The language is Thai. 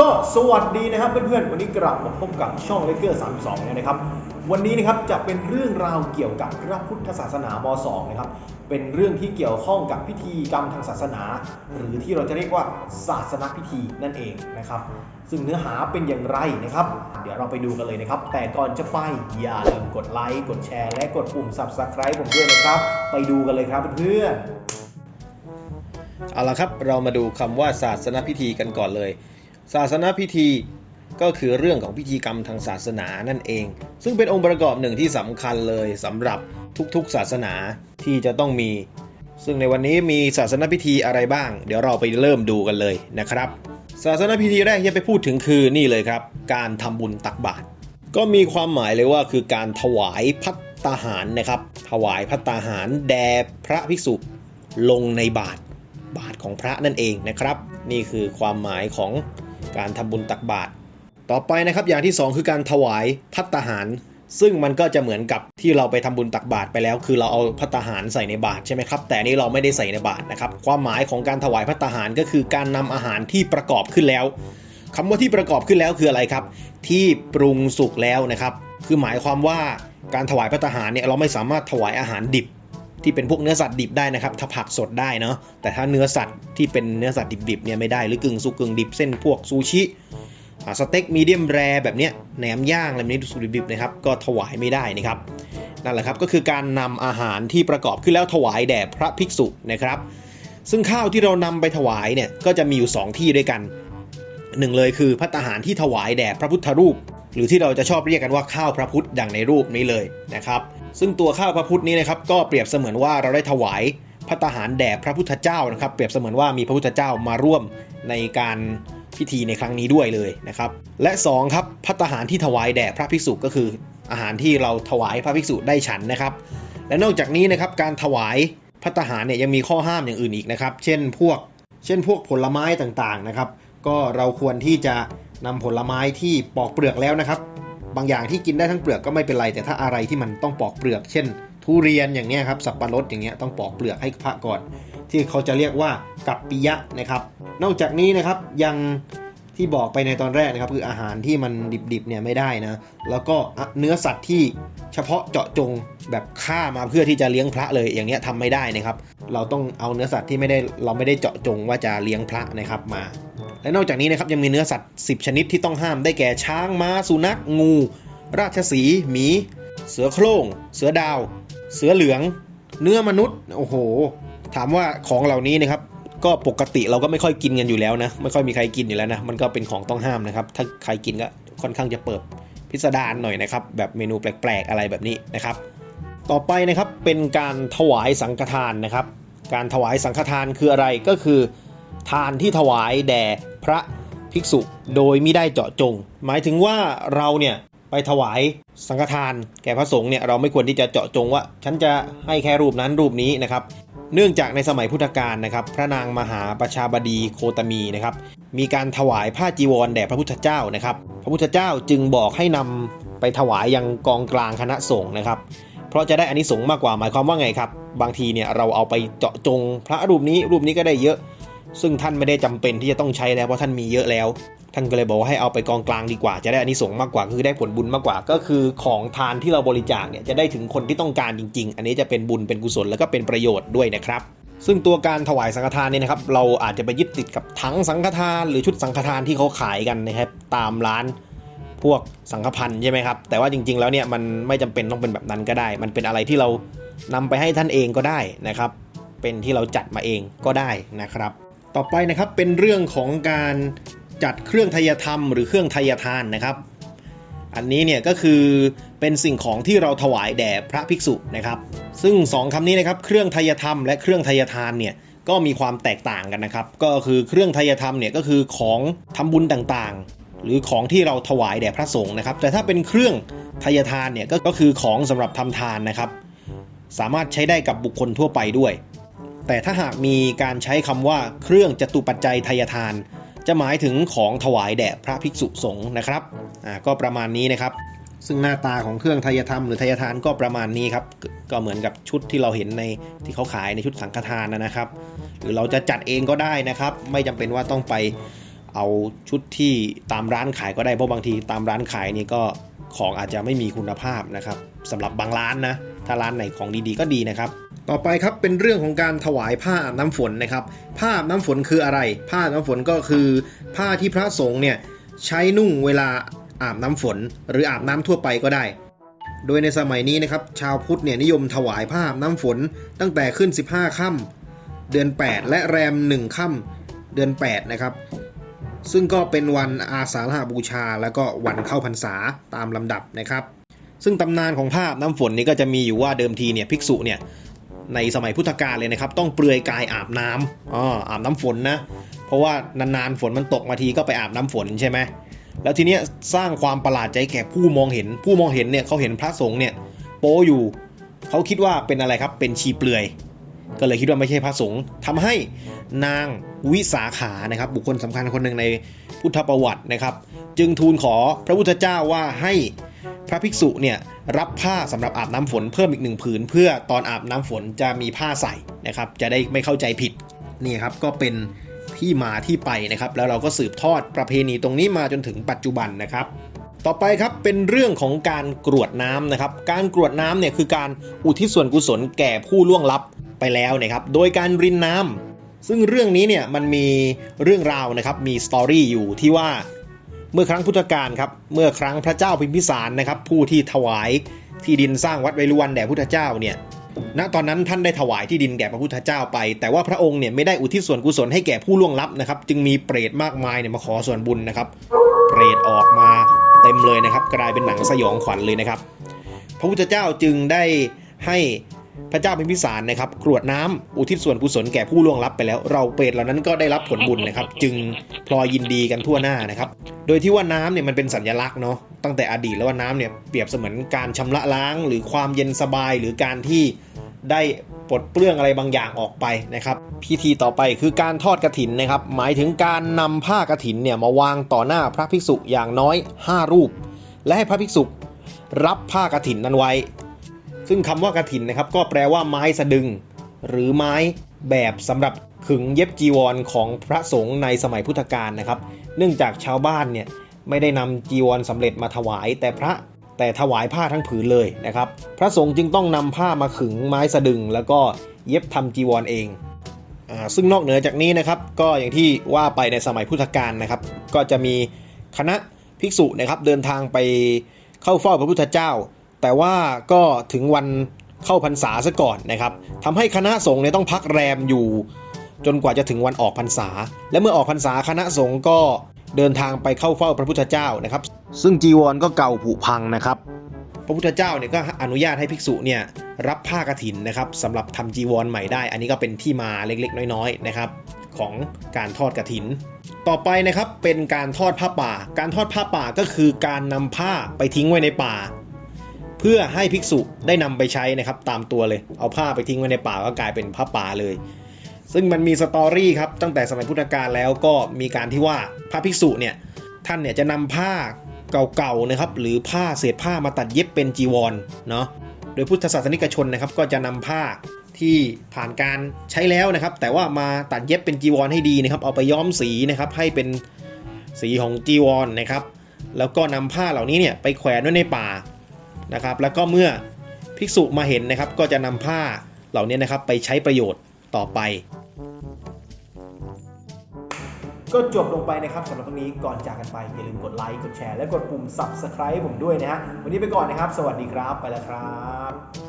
ก็สวัสดีนะครับเพื่อนๆ วันนี้กลับมาพบกับช่องเลเกอร์32นะครับ วันนี้นะครับจะเป็นเรื่องราวเกี่ยวกับพระพุทธศาสนาม2นะครับ เป็นเรื่องที่เกี่ยวข้องกับพิธีกรรมทางศาสนา หรือที่เราจะเรียกว่าศาสนพิธีนั่นเองนะครับ ซึ่งเนื้อหาเป็นอย่างไรนะครับ เดี๋ยวเราไปดูกันเลยนะครับ แต่ก่อนจะไปอย่าลืมกดไลค์กดแชร์ และกดปุ่ม subscribe ผมด้วยนะครับ ไปดูกันเลยครับเพื่อนๆเอาละครับเรามาดูคำว่าศาสนพิธีกันก่อนเลย ศาสนาพิธีก็คือเรื่องของพิธีกรรมทางศาสนานั่นเอง ซึ่งเป็นองค์ประกอบหนึ่งที่สำคัญเลยสำหรับทุกๆ ศาสนาที่จะต้องมี ซึ่งในวันนี้มีศาสนาพิธีอะไรบ้าง เดี๋ยวเราไปเริ่มดูกันเลยนะครับ ศาสนาพิธีแรกที่จะไปพูดถึงคือนี่เลยครับ การทำบุญตักบาตรก็มีความหมายเลยว่าคือการถวายพัตตาหารนะครับ ถวายพัตตาหารแด่พระภิกษุลงในบาตรบาทของพระนั่นเองนะครับ นี่คือความหมายของ การทำบุญตักบาตรต่อไปนะครับอย่างที่สองคือการถวายพัตตาหาร ซึ่งมันก็จะเหมือนกับที่เราไปทำบุญตักบาตรไปแล้ว คือเราเอาพัตตาหารใส่ในบาตรใช่ไหมครับ แต่นี้เราไม่ได้ใส่ในบาตรนะครับ ความหมายของการถวายพัตตาหารก็คือการนำอาหารที่ประกอบขึ้นแล้วคำว่าที่ประกอบขึ้นแล้วคืออะไรครับ ที่ปรุงสุกแล้วนะครับ คือหมายความว่าการถวายพัตตาหารเนี่ยเราไม่สามารถถวายอาหารดิบ ที่เป็นพวกเนื้อสัตว์ดิบได้นะครับ ถ้าผักสดได้เนาะแต่ถ้าเนื้อสัตว์ที่เป็นเนื้อสัตว์ดิบๆเนี่ยไม่ได้หรือกึ่งสุกกึ่งดิบเส้นพวกซูชิสเต็กมีเดียมแรแบบเนี้ยแหนมย่างอะไรแบบนี้สุกดิบๆนะครับ ก็ถวายไม่ได้นะครับนั่นแหละครับก็คือการนำอาหารที่ประกอบขึ้นแล้วถวายแด่พระภิกษุนะครับ ซึ่งข้าวที่เรานำไปถวายเนี่ยก็จะมีอยู่ 2 ที่ด้วยกันหนึ่งเลยคือพัตตาหารที่ถวายแด่พระพุทธรูป หรือที่เราจะชอบเรียกกันว่าข้าวพระพุทธดังในรูปนี้เลยนะครับ ซึ่งตัวข้าวพระพุทธนี้นะครับก็เปรียบเสมือนว่าเราได้ถวายพัตตาหารแด่พระพุทธเจ้านะครับ เปรียบเสมือนว่ามีพระพุทธเจ้ามาร่วมในการพิธีในครั้งนี้ด้วยเลยนะครับ และ2ครับพัตตาหารที่ถวายแด่พระภิกษุก็คือ อาหารที่เราถวายพระภิกษุได้ฉันนะครับ และนอกจากนี้นะครับการถวายพัตตาหารเนี่ยยังมีข้อห้ามอย่างอื่นอีกนะครับ เช่นพวก เช่นพวกผลไม้ต่างๆนะครับ ก็เราควรที่จะ นำผลไม้ที่ปอกเปลือกแล้วนะครับ บางอย่างที่กินได้ทั้งเปลือกก็ไม่เป็นไร แต่ถ้าอะไรที่มันต้องปอกเปลือก เช่น ทุเรียนอย่างนี้ครับ สับปะรดอย่างเงี้ยต้องปอกเปลือกให้พระก่อน ที่เขาจะเรียกว่ากัปปิยะนะครับ นอกจากนี้นะครับยังที่บอกไปในตอนแรกนะครับคืออาหารที่มันดิบๆเนี่ยไม่ได้นะ แล้วก็เนื้อสัตว์ที่เฉพาะเจาะจงแบบฆ่ามาเพื่อที่จะเลี้ยงพระเลยอย่างเงี้ยทำไม่ได้นะครับ เราต้องเอาเนื้อสัตว์ที่ไม่ได้เราไม่ได้เจาะจงว่าจะเลี้ยงพระนะครับมา และนอกจากนี้นะครับยังมีเนื้อสัตว์ 10 ชนิดที่ต้องห้ามได้แก่ช้างม้าสุนัข งู ราชสีหมี เสือโคร่ง เสือดาว เสือเหลือง เนื้อมนุษย์โอ้โห ถามว่าของเหล่านี้นะครับก็ปกติเราก็ไม่ค่อยกินกันอยู่แล้วนะ ไม่ค่อยมีใครกินอยู่แล้วนะ มันก็เป็นของต้องห้ามนะครับ ถ้าใครกินก็ค่อนข้างจะเปิดพิสดารหน่อยนะครับ แบบเมนูแปลกๆอะไรแบบนี้นะครับ ต่อไปนะครับเป็นการถวายสังฆทานนะครับ การถวายสังฆทานคืออะไรก็คือ ทานที่ถวายแด่พระภิกษุโดยไม่ได้เจาะจง หมายถึงว่าเราเนี่ยไปถวายสังฆทาน แก่พระสงฆ์เนี่ยเราไม่ควรที่จะเจาะจงว่า ฉันจะให้แค่รูปนั้นรูปนี้นะครับ เนื่องจากในสมัยพุทธกาลนะครับ พระนางมหาประชาบดีโคตมีนะครับ มีการถวายผ้าจีวรแด่พระพุทธเจ้านะครับ พระพุทธเจ้าจึงบอกให้นำไปถวายยังกองกลางคณะสงฆ์นะครับ เพราะจะได้อานิสงส์มากกว่าหมายความว่าไงครับ บางทีเนี่ยเราเอาไปเจาะจง พระรูปนี้รูปนี้ก็ได้เยอะ ซึ่งท่านไม่ได้จำเป็นที่จะต้องใช้แล้วเพราะท่านมีเยอะแล้ว ท่านก็เลยบอกว่าให้เอาไปกองกลางดีกว่า จะได้อานิสงส์มากกว่าคือได้ผลบุญมากกว่า ก็คือของทานที่เราบริจาคเนี่ยจะได้ถึงคนที่ต้องการจริง ๆ อันนี้จะเป็นบุญเป็นกุศลแล้วก็เป็นประโยชน์ด้วยนะครับซึ่งตัวการถวายสังฆทานเนี่ยนะครับเราอาจจะไปยึดติดกับถังสังฆทาน หรือชุดสังฆทานที่เขาขายกันนะครับตามร้านพวกสังฆพันธ์ใช่ไหมครับแต่ว่าจริง ๆ แล้วเนี่ยมันไม่จำเป็นต้องเป็นแบบนั้นก็ได้ มันเป็นอะไรที่เรานำไปให้ท่านเองก็ได้นะครับ เป็นที่เราจัดมาเองก็ได้นะครับ ต่อไปนะครับเป็นเรื่องของการจัดเครื่องทายธรรม หรือเครื่องทายทานนะครับ อันนี้เนี่ยก็คือเป็นสิ่งของที่เราถวายแด่พระภิกษุนะครับ ซึ่งสองคำนี้นะครับเครื่องทายธรรมและเครื่องทายทานเนี่ยก็มีความแตกต่างกันนะครับ ก็คือเครื่องทายธรรมเนี่ยก็คือของทำบุญต่างๆ หรือของที่เราถวายแด่พระสงฆ์นะครับ แต่ถ้าเป็นเครื่องทายทานเนี่ยก็ก็คือของสำหรับทำทานนะครับ สามารถใช้ได้กับบุคคลทั่วไปด้วย แต่ถ้าหากมีการใช้คำว่าเครื่องจตุปัจจัยทายทาน จะหมายถึงของถวายแด่พระภิกษุสงฆ์นะครับอ่าก็ประมาณนี้นะครับ ซึ่งหน้าตาของเครื่องทายธรรมหรือทายทานก็ประมาณนี้ครับก็เหมือนกับชุดที่เราเห็นในที่เขาขายในชุดสังฆทานนะนะครับ หรือเราจะจัดเองก็ได้นะครับ ไม่จำเป็นว่าต้องไปเอาชุดที่ตามร้านขายก็ได้เพราะบางทีตามร้านขายนี่ก็ของอาจจะไม่มีคุณภาพนะครับสำหรับบางร้านนะถ้าร้านไหนของดีๆก็ดีนะครับ ต่อไปครับเป็นเรื่องของการถวายผ้าอาบน้ำฝนนะครับผ้าอาบน้ำฝนคืออะไร ผ้าอาบน้ำฝนก็คือผ้าที่พระสงฆ์เนี่ยใช้นุ่งเวลาอาบน้ำฝน หรืออาบน้ำทั่วไปก็ได้ โดยในสมัยนี้นะครับชาวพุทธเนี่ยนิยมถวายผ้าอาบน้ำฝน ตั้งแต่ขึ้น 15ค่ำเดือน 8 และแรม 1ค่ำเดือน 8 นะครับ ซึ่งก็เป็นวันอาสาฬหบูชา แล้วก็วันเข้าพรรษาตามลำดับนะครับ ซึ่งตำนานของภาพน้ำฝนนี้ก็จะมีอยู่ว่าเดิมทีเนี่ยภิกษุเนี่ย ในสมัยพุทธกาลเลยนะครับ ต้องเปลือยกายอาบน้ำอ๋ออาบน้ำฝนนะ เพราะว่านานๆฝนมันตกมาทีก็ไปอาบน้ำฝนใช่ไหมแล้วทีเนี้ยสร้างความประหลาดใจแก่ผู้มองเห็น ผู้มองเห็นเนี่ยเขาเห็นพระสงฆ์เนี่ยโป๊อยู่เขาคิดว่าเป็นอะไรครับเป็นชีเปลือย ก็เลยคิดว่าไม่ใช่พระสงฆ์ทำให้นางวิสาขานะครับ บุคคลสำคัญคนหนึ่งในพุทธประวัตินะครับ จึงทูลขอพระพุทธเจ้าว่าให้ พระภิกษุเนี่ยรับผ้าสำหรับอาบน้ำฝนเพิ่มอีกหนึ่งผืน เพื่อตอนอาบน้ำฝนจะมีผ้าใส่นะครับ จะได้ไม่เข้าใจผิดนี่ครับก็เป็นที่มาที่ไปนะครับ แล้วเราก็สืบทอดประเพณีตรงนี้มาจนถึงปัจจุบันนะครับ ต่อไปครับเป็นเรื่องของการกรวดน้ำนะครับ การกรวดน้ำเนี่ยคือการอุทิศส่วนกุศลแก่ผู้ล่วงลับไปแล้วนะครับ โดยการรินน้ำซึ่งเรื่องนี้เนี่ยมันมีเรื่องราวนะครับมีสตอรี่อยู่ที่ว่า เมื่อครั้งพุทธกาลครับ เมื่อครั้งพระเจ้าพิมพิสารนะครับ ผู้ที่ถวายที่ดินสร้างวัดเวรุวันแด่พุทธเจ้าเนี่ย ณ ตอนนั้นท่านได้ถวายที่ดินแก่พระพุทธเจ้าไป แต่ว่าพระองค์เนี่ยไม่ได้อุทิศส่วนกุศลให้แก่ผู้ล่วงลับนะครับ จึงมีเปรตมากมายเนี่ยมาขอส่วนบุญนะครับ เปรตออกมาเต็มเลยนะครับ กลายเป็นหนังสยองขวัญเลยนะครับ พระพุทธเจ้าจึงได้ให้ พระเจ้าพิมพิสารนะครับกรวดน้ำอุทิศส่วนกุศลแก่ผู้ล่วงลับไปแล้ว เราเปรตเหล่านั้นก็ได้รับผลบุญนะครับ จึงพลอยยินดีกันทั่วหน้านะครับ โดยที่ว่าน้ำเนี่ยมันเป็นสัญลักษณ์เนาะตั้งแต่อดีตแล้วว่าน้ำเนี่ยเปรียบเสมือนการชำระล้าง หรือความเย็นสบายหรือการที่ได้ปลดเปลื้องอะไรบางอย่างออกไปนะครับ พิธีต่อไปคือการทอดกระถินนะครับ หมายถึงการนำผ้ากระถินเนี่ยมาวางต่อหน้าพระภิกษุอย่างน้อย 5 รูป และให้พระภิกษุรับผ้ากระถินนั้นไว้ ซึ่งคำว่ากระถินนะครับก็แปลว่าไม้สะดึง หรือไม้แบบสำหรับขึงเย็บจีวรของพระสงฆ์ในสมัยพุทธกาลนะครับ เนื่องจากชาวบ้านเนี่ยไม่ได้นำจีวรสำเร็จมาถวาย แต่พระแต่ถวายผ้าทั้งผืนเลยนะครับ พระสงฆ์จึงต้องนำผ้ามาขึงไม้สะดึง แล้วก็เย็บทำจีวรเองซึ่งนอกเหนือจากนี้นะครับ ก็อย่างที่ว่าไปในสมัยพุทธกาลนะครับ ก็จะมีคณะภิกษุนะครับเดินทางไปเข้าเฝ้าพระพุทธเจ้า แต่ว่าก็ถึงวันเข้าพรรษาซะก่อนนะครับทำให้คณะสงฆ์เนี่ยต้องพักแรมอยู่ จนกว่าจะถึงวันออกพรรษา และเมื่อออกพรรษาคณะสงฆ์ก็เดินทางไปเข้าเฝ้าพระพุทธเจ้านะครับ ซึ่งจีวรก็เก่าผุพังนะครับ พระพุทธเจ้าเนี่ยก็อนุญาตให้ภิกษุเนี่ยรับผ้ากฐินนะครับสำหรับทำจีวรใหม่ได้ อันนี้ก็เป็นที่มาเล็กๆ น้อยๆนะครับ ของการทอดกฐิน ต่อไปนะครับเป็นการทอดผ้าป่า การทอดผ้าป่าก็คือการนำผ้าไปทิ้งไว้ในป่า เพื่อให้ภิกษุได้นำไปใช้นะครับตามตัวเลย เอาผ้าไปทิ้งไว้ในป่าก็กลายเป็นผ้าป่าเลย ซึ่งมันมีสตอรี่ครับตั้งแต่สมัยพุทธกาลแล้วก็มีการที่ว่าพระภิกษุเนี่ยท่านเนี่ยจะนำผ้าเก่าๆนะครับหรือผ้าเศษผ้ามาตัดเย็บเป็นจีวรเนาะโดยพุทธศาสนิกชนนะครับก็จะนำผ้าที่ผ่านการใช้แล้วนะครับ แต่ว่ามาตัดเย็บเป็นจีวรให้ดีนะครับ เอาไปย้อมสีนะครับให้เป็นสีของจีวรนะครับ แล้วก็นำผ้าเหล่านี้เนี่ยไปแขวนไว้ในป่า นะครับ แล้วก็เมื่อภิกษุมาเห็นนะครับ ก็จะนำผ้าเหล่านี้นะครับไปใช้ประโยชน์ต่อไป ก็จบลงไปนะครับสำหรับวันนี้ก่อนจากกันไป อย่าลืมกดไลค์กดแชร์และกดปุ่ม subscribe ผมด้วยนะฮะวันนี้ไปก่อนนะครับ สวัสดีครับไปแล้วครับ